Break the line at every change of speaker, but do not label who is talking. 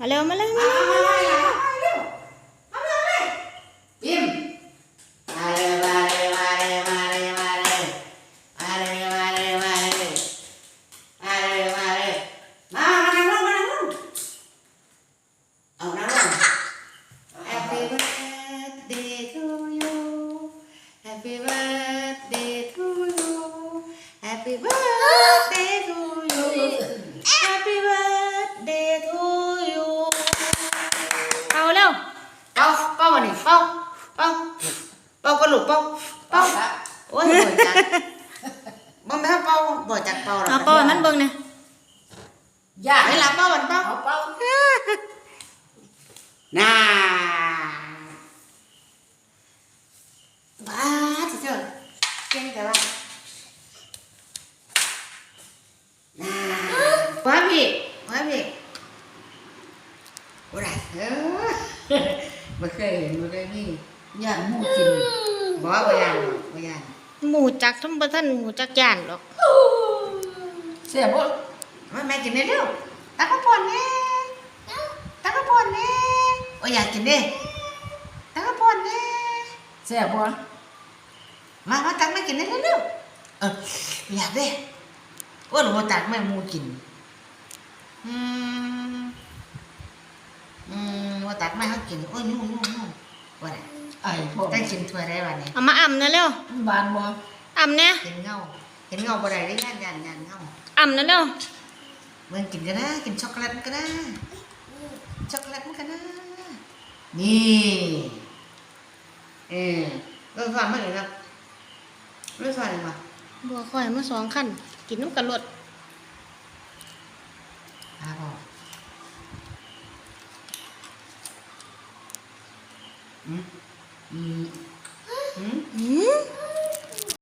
Halo, halo, halo. Happy birthday to you. Happy birthday. ป้าวันนี้เป้าเป้าเป้าก็หลุดเป้าเป้าโอ้ยบ่จักบ่แม่เป้าบ่จักเป้าหรอก
เอาป้อนมันเบิ่งเนี่ย
ย่า
ไอ้ละเป้าวันเป้า
เอาเป้า
น่าบ้าสิเจ้าเก่งแต่ว่าน่าว่าพี่ว่าพี่โอ้ยเออ ไม่เคยเห็นไม่เคยมี
ย่าหมูกิน
บอกว่าบ่ยานหรอกบ่ยาน
หมูจักทั้งบ่ทันหมูจักย่านหรอก
เสียบ่
มาแม่กินได้เร็วตักกระป่อนแน่ตักกระป่อนแน่โอ้ยอยากกินเด้ตักกระป่อนแน่
เสียบ่
มามาตักมากินได้เร็วเอออยากเด้โอ้ยหนูบ่ตักแม่หมูกินอืมอืมบ่ ตักแม่เขากินโอ้ยยุ่งยุ่งยุ่งว่าไง
ไอ้พ่อ
ได้กินถ้วยได้วันนี้
เอามาอ่ำนะเร็ว
บานบ่
อ่ำเนี่ย
เห็นเงาเห็นเงาบ่ได้ได้ย่านย่านย่านเงา
อ่ำนะเร็ว
เมื่อกินกันนะกินช็อกโกแลตกันนะช็อกโกแลตกันนะนี่เออเรื่องฟันมาเลยนะเรื่องฟันเลยมา
บัวคอยมาสองขั้นกินน้ำกันรด
อาบอก 응? 응?
응? 응?